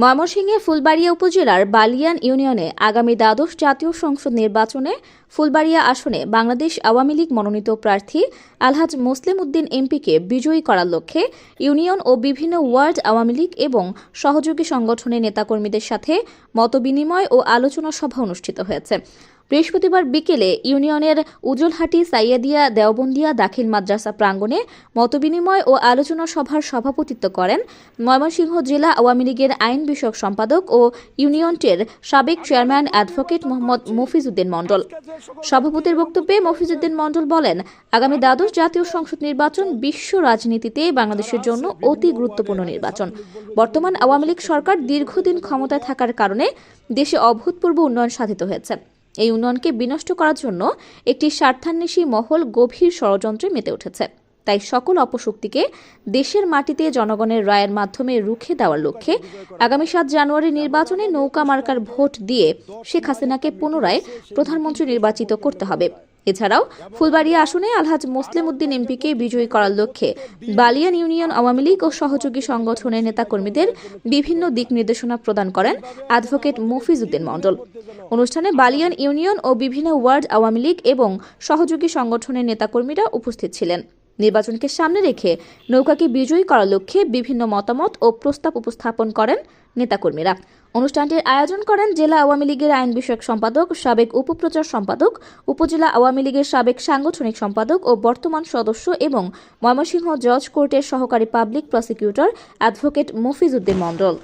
ময়মনসিংহে ফুলবাড়িয়া উপজেলার বালিয়ান ইউনিয়নে আগামী দ্বাদশ জাতীয় সংসদ নির্বাচনে ফুলবাড়িয়া আসনে বাংলাদেশ আওয়ামী লীগ মনোনীত প্রার্থী আলহাজ মুসলিম উদ্দিন এমপিকে বিজয়ী করার লক্ষ্যে ইউনিয়ন ও বিভিন্ন ওয়ার্ড আওয়ামী লীগ এবং সহযোগী সংগঠনের নেতাকর্মীদের সাথে মতবিনিময় ও আলোচনা সভা অনুষ্ঠিত হয়েছে। বৃহস্পতিবার বিকেলে ইউনিয়নের উজলহাটি সাইয়াদিয়া দেওবন্দিয়া দাখিল মাদ্রাসা প্রাঙ্গণে মতবিনিময় ও আলোচনা সভার সভাপতিত্ব করেন ময়মনসিংহ জেলা আওয়ামী লীগের আইন বিষয়ক সম্পাদক ও ইউনিয়নটির সাবেক চেয়ারম্যান অ্যাডভোকেট মোহাম্মদ মফিজউদ্দিন মণ্ডল। সভাপতির বক্তব্যে মফিজউদ্দিন মণ্ডল বলেন, আগামী দ্বাদশ জাতীয় সংসদ নির্বাচন বিশ্ব রাজনীতিতে বাংলাদেশের জন্য অতি গুরুত্বপূর্ণ নির্বাচন। বর্তমান আওয়ামী লীগ সরকার দীর্ঘদিন ক্ষমতায় থাকার কারণে দেশে অভূতপূর্ব উন্নয়ন সাধিত হয়েছে। এই উন্নয়নকে বিনষ্ট করার জন্য একটি স্বার্থান্বেষী মহল গভীর ষড়যন্ত্রে মেতে উঠেছে। তাই সকল অপশক্তিকে দেশের মাটিতে জনগণের রায়ের মাধ্যমে রুখে দেওয়ার লক্ষ্যে আগামী সাত জানুয়ারি নির্বাচনে নৌকা মার্কার ভোট দিয়ে শেখ হাসিনাকে পুনরায় প্রধানমন্ত্রী নির্বাচিত করতে হবে। এছাড়াও ফুলবাড়িয়া আসনে আলহাজ মুসলিম উদ্দিন এমপিকে বিজয়ী করার লক্ষ্যে বালিয়ান ইউনিয়ন আওয়ামী লীগ ও সহযোগী সংগঠনের নেতাকর্মীদের বিভিন্ন দিক নির্দেশনা প্রদান করেন অ্যাডভোকেট মফিজ উদ্দিন মণ্ডল। অনুষ্ঠানে বালিয়ান ইউনিয়ন ও বিভিন্ন ওয়ার্ড আওয়ামী লীগ এবং সহযোগী সংগঠনের নেতাকর্মীরা উপস্থিত ছিলেন। নির্বাচনকে সামনে রেখে নৌকাকে বিজয়ী করার লক্ষ্যে বিভিন্ন মতামত ও প্রস্তাব উপস্থাপন করেন নেতাকর্মীরা। অনুষ্ঠানটির আয়োজন করেন জেলা আওয়ামী লীগের আইন বিষয়ক সম্পাদক, সাবেক উপপ্রচার সম্পাদক, উপজেলা আওয়ামী লীগের সাবেক সাংগঠনিক সম্পাদক ও বর্তমান সদস্য এবং ময়মনসিংহ জজ কোর্টের সহকারী public prosecutor advocate Mofiz Uddin Mondal.